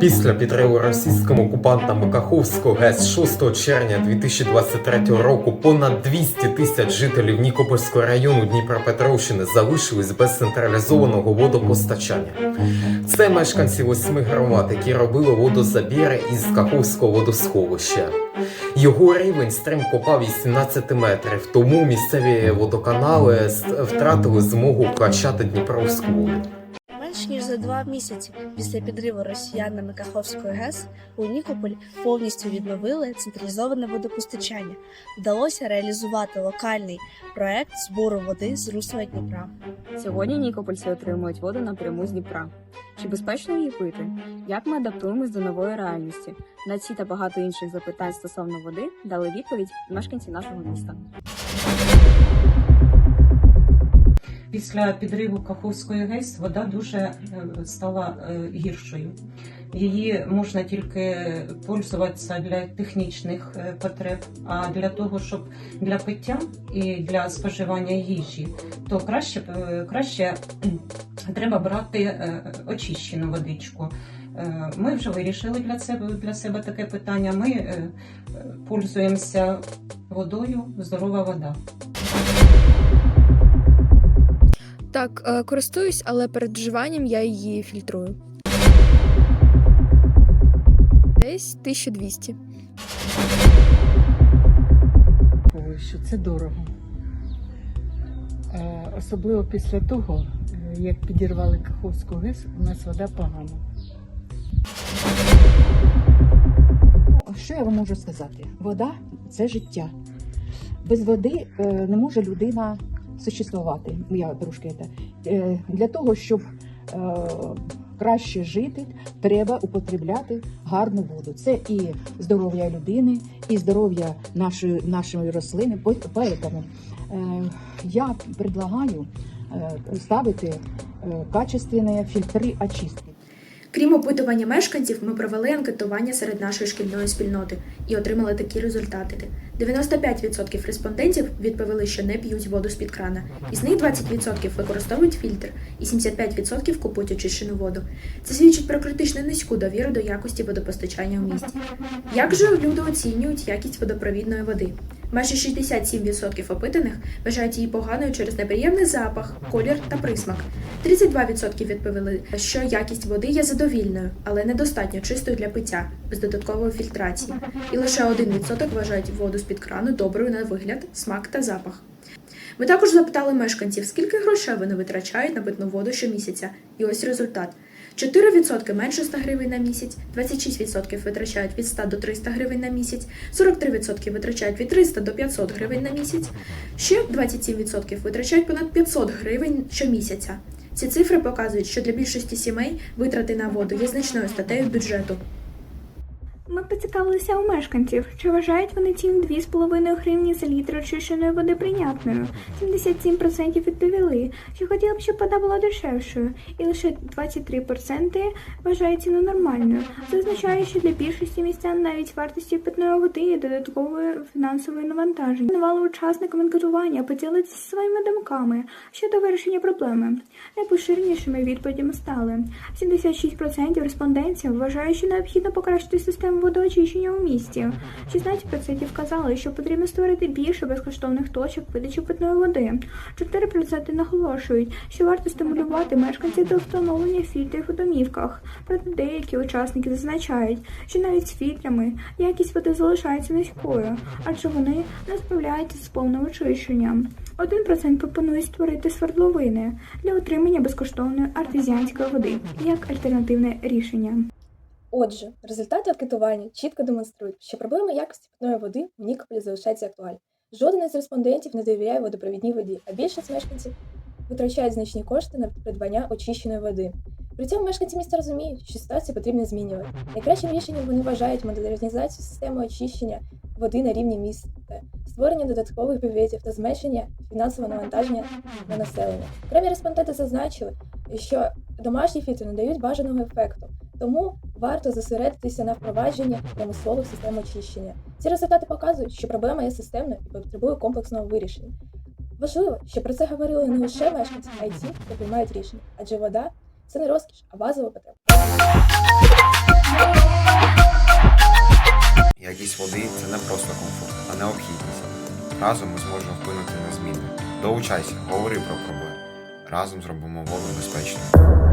Після підриву російськими окупантами Каховського ГЕС 6 червня 2023 року понад 200 тисяч жителів Нікопольського району Дніпропетровщини залишились без централізованого водопостачання. Це мешканці восьми громад, які робили водозабіри із Каховського водосховища. Його рівень стрімко впав 18 метрів, тому місцеві водоканали втратили змогу качати Дніпровську воду. Ніж за два місяці після підриву росіянами Каховської ГЕС у Нікополь повністю відновили централізоване водопостачання. Вдалося реалізувати локальний проект збору води з русла Дніпра. Сьогодні нікопольці отримують воду напряму з Дніпра. Чи безпечно її пити? Як ми адаптуємось до нової реальності? На ці та багато інших запитань стосовно води дали відповідь мешканці нашого міста. Після підриву Каховської ГЕС вода дуже е, стала е, гіршою. Її можна тільки пользуватися для технічних е, потреб, а для того, щоб для пиття і для споживання їжі, то краще, краще треба брати очищену водичку. Ми вже вирішили для себе для себе таке питання. Ми пользуємося водою здорова вода. Так, е, користуюсь, але перед вживанням я її фільтрую. Десь 1200. Ой, що це дорого. Е, Особливо після того, е, як підірвали Каховську ГЕС, у нас вода погана. Що я вам можу сказати? Вода це життя. Без води не може людина существувати. Я трошки це. Для того, щоб е, краще жити, треба употребляти гарну воду. Це і здоров'я людини, і здоров'я нашої, нашої рослини. По- Поэтому е, я предлагаю е, ставити качественні фільтри очистки. Крім опитування мешканців, ми провели анкетування серед нашої шкільної спільноти і отримали такі результати. 95% респондентів відповіли, що не п'ють воду з-під крана. Із них 20% використовують фільтр і 75% купують очищену воду. Це свідчить про критично низьку довіру до якості водопостачання у місті. Як же люди оцінюють якість водопровідної води? Майже 67% опитаних вважають її поганою через неприємний запах, колір та присмак. 32% відповіли, що якість води є задовільною, але недостатньо чистою для пиття, без додаткової фільтрації. І лише 1% вважають воду з-під крану доброю на вигляд, смак та запах. Ми також запитали мешканців, скільки грошей вони витрачають на питну воду щомісяця. І ось результат. 4% менше 100 гривень на місяць, 26% витрачають від 100 до 300 гривень на місяць, 43% витрачають від 300 до 500 гривень на місяць, ще 27% витрачають понад 500 гривень щомісяця. Ці цифри показують, що для більшості сімей витрати на воду є значною статтею бюджету. Ми поцікавилися у мешканців, чи вважають вони ціну 2,5 гривні за літр очищеної води прийнятною. 77% відповіли, що хотіли б, щоб вода була дешевшою, і лише 23% вважають ціну нормальною. Це означає, що для більшості містян навіть вартості питної води є додатковою фінансовою навантаженням. Давали учасникам анкетування поділитися своїми думками щодо вирішення проблеми. Найпоширенішими відповідями стали 76% респондентів вважають, що необхідно покращити систему водоочищення у місті. 16% казали, що потрібно створити більше безкоштовних точок видачі питної води. 4% наголошують, що варто стимулювати мешканців до встановлення фільтрів у домівках. Проте деякі учасники зазначають, що навіть з фільтрами якість води залишається низькою, адже вони не справляються з повним очищенням. 1% пропонує створити свердловини для отримання безкоштовної артезіанської води як альтернативне рішення. Отже, результати анкетування чітко демонструють, що проблема якості питної води в Нікополі залишається актуальною. Жоден із респондентів не довіряє водопровідній воді, а більшість мешканців витрачають значні кошти на придбання очищеної води. При цьому мешканці міста розуміють, що ситуацію потрібно змінювати. Найкращим рішенням вони вважають модернізацію системи очищення води на рівні міста, створення додаткових бюветів та зменшення фінансового навантаження на населення. Окремі респонденти зазначили, що домашні фільтри не дають бажаного ефекту. Тому варто зосередитися на впровадженні промислових систем очищення. Ці результати показують, що проблема є системною і потребує комплексного вирішення. Важливо, що про це говорили не лише мешканці, а й ті, хто приймають рішення, адже вода це не розкіш, а базова потреба. Якість води це не просто комфорт, а необхідність. Разом ми зможемо вплинути на зміни. Долучайся, говори про проблеми. Разом зробимо воду безпечною.